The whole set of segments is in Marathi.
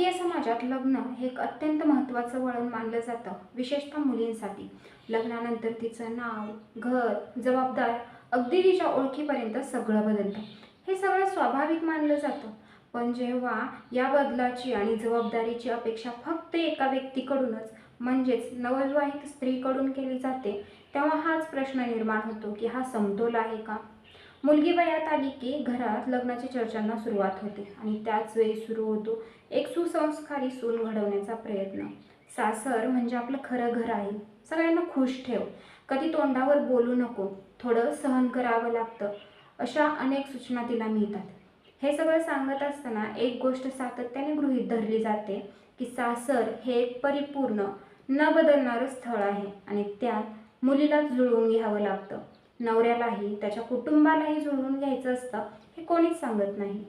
भारतीय समाजात लग्न हे एक अत्यंत महत्त्वाचं वळण मानलं जातं विशेषतः मुलींसाठी. लग्नानंतर तिचं नाव घर जबाबदार अगदी तिच्या ओळखीपर्यंत सगळं बदलतं. हे सगळं स्वाभाविक मानलं जातं. पण जेव्हा या बदलाची आणि जबाबदारीची अपेक्षा फक्त एका व्यक्तीकडूनच म्हणजेच नवविवाहित स्त्रीकडून केली जाते तेव्हा हाच प्रश्न निर्माण होतो की हा समतोल आहे का? मुलगी वयात आली की घरात लग्नाच्या चर्चांना सुरुवात होते आणि त्याच वेळी सुरू होतो एक सुसंस्कारी सून घडवण्याचा प्रयत्न. सासर म्हणजे आपलं खरं घर आहे. सगळ्यांना खुश ठेव. कधी तोंडावर बोलू नको. थोडं सहन करावं लागतं. अशा अनेक सूचना तिला मिळतात. हे सगळं सांगत असताना एक गोष्ट सातत्याने गृहीत धरली जाते की सासर हे एक परिपूर्ण न बदलणारं स्थळ आहे आणि त्यात मुलीला जुळवून घ्यावं लागतं. नवऱ्यालाही त्याच्या कुटुंबालाही जुळवून घ्यायचं असतं हे कोणीच सांगत नाही.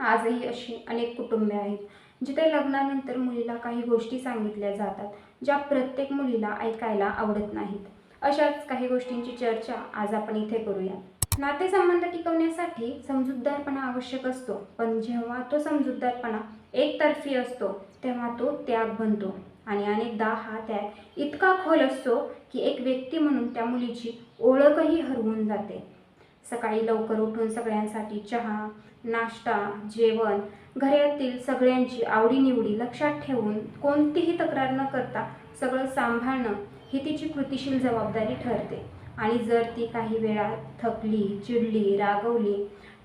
आजही अशी अनेक कुटुंबे आहेत जिथे लग्नानंतर मुलीला काही गोष्टी सांगितल्या जातात ज्या प्रत्येक मुलीला ऐकायला आवडत नाहीत. अशाच काही गोष्टींची चर्चा आज आपण इथे करूया. नातेसंबंध टिकवण्यासाठी समजूतदारपणा आवश्यक असतो पण जेव्हा तो समजूतदारपणा एकतर्फी असतो तेव्हा तो त्याग बनतो. आणि अनेकदा हा त्याग इतका खोल असतो की एक व्यक्ती म्हणून त्या मुलीची ओळखही हरवून जाते. सकाळी लवकर उठून सगळ्यांसाठी चहा नाश्ता जेवण घरातील सगळ्यांची आवडीनिवडी लक्षात ठेवून कोणतीही तक्रार न करता सगळं सांभाळणं ही तिची कृतिशील जबाबदारी ठरते. आणि जर ती काही वेळा थकली चिडली रागवली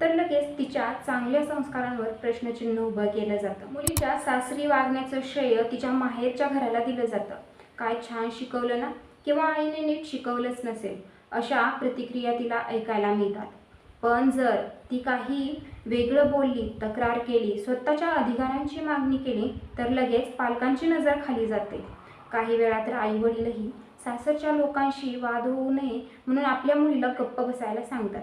तर लगेच तिच्या चांगल्या संस्कारांवर प्रश्नचिन्ह उभं केलं जातं. मुलीच्या सासरी वागण्याचं श्रेय तिच्या माहेरच्या घराला दिलं जातं. काय छान शिकवलं ना? किंवा आईने नीट शिकवलंच नसेल अशा प्रतिक्रिया तिला ऐकायला मिळतात. पण जर ती काही वेगळं बोलली तक्रार केली स्वतःच्या अधिकारांची मागणी केली तर लगेच पालकांची नजर खाली जाते. काही वेळा तर आईवडीलही सासरच्या लोकांशी वाद होऊ नये म्हणून आपल्या मुलीला गप्प बसायला सांगतात.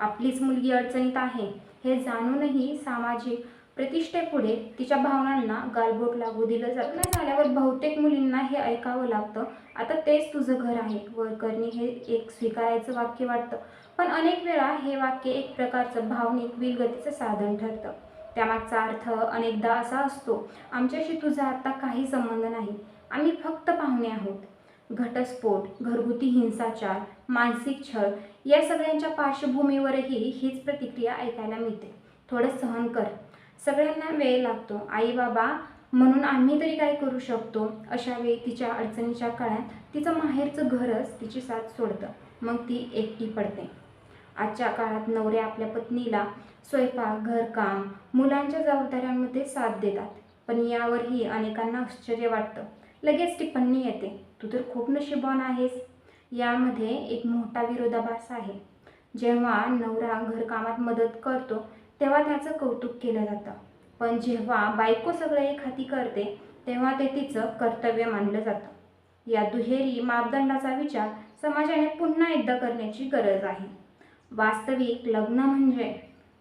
आपलीच मुलगी अडचणीत आहे हे जाणूनही सामाजिक प्रतिष्ठेपुढे तिच्या भावनांना गालबोट लागू दिलं जातं. लग्न झाल्यावर बहुतेक मुलींना हे ऐकावं लागतं. आता तेच तुझं घर आहे वर करणे हे एक स्वीकारायचं वाक्य वाटतं. पण अनेक वेळा हे वाक्य एक प्रकारचं भावनिक विलगतीचं साधन ठरतं. त्यामागचा अर्थ अनेकदा असा असतो आमच्याशी तुझा आता काही संबंध नाही. आम्ही फक्त पाहुणे आहोत. घटस्फोट घरगुती हिंसाचार मानसिक छळ या सगळ्यांच्या पार्श्वभूमीवरही हीच प्रतिक्रिया ऐकायला मिळते. थोडं सहन कर. सगळ्यांना वेळ लागतो. आई बाबा म्हणून आम्ही तरी काय करू शकतो? अशा वेळी तिच्या अडचणीच्या काळात तिचं माहेरचं घरच तिची साथ सोडतं. मग ती एकटी पडते. आजच्या काळात नवरे आपल्या पत्नीला स्वयंपाक घरकाम मुलांच्या जबाबदाऱ्यांमध्ये साथ देतात. पण यावरही अनेकांना आश्चर्य वाटतं. लगेच टिप्पणी येते. तू तर खूप नशीबवान आहेस. यामध्ये एक मोठा विरोधाभास आहे. जेव्हा नवरा घरकामात मदत करतो तेव्हा त्याचं कौतुक केलं जातं. पण जेव्हा बायको सगळं एक हाती करते तेव्हा ते तिचं कर्तव्य मानलं जातं. या दुहेरी मापदंडाचा विचार समाजाने पुन्हा एकदा करण्याची गरज आहे. वास्तविक लग्न म्हणजे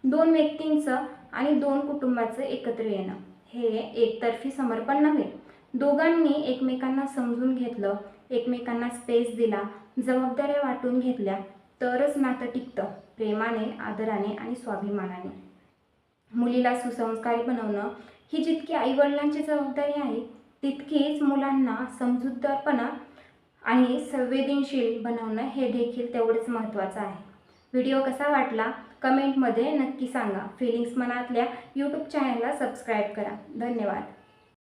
दोन व्यक्तींचं आणि दोन कुटुंबाचं एकत्र येणं. हे एकतर्फी समर्पण नव्हे दोघांनी एकमेकांना समजून घेतलं एकमेकांना स्पेस दिला जबाबदाऱ्या वाटून घेतल्या तरच नातं टिकतं प्रेमाने आदराने आणि स्वाभिमानाने. मुलीला सुसंस्कारी बनवणं ही जितकी आईवडिलांची जबाबदारी आहे तितकीच मुलांना समजूतदारपणा आणि संवेदनशील बनवणं हे देखील तेवढंच महत्त्वाचं आहे. व्हिडिओ कसा वाटला? कमेंटमध्ये नक्की सांगा. फिलिंग्स मनातल्या यूट्यूब चॅनलला सबस्क्राईब करा. धन्यवाद.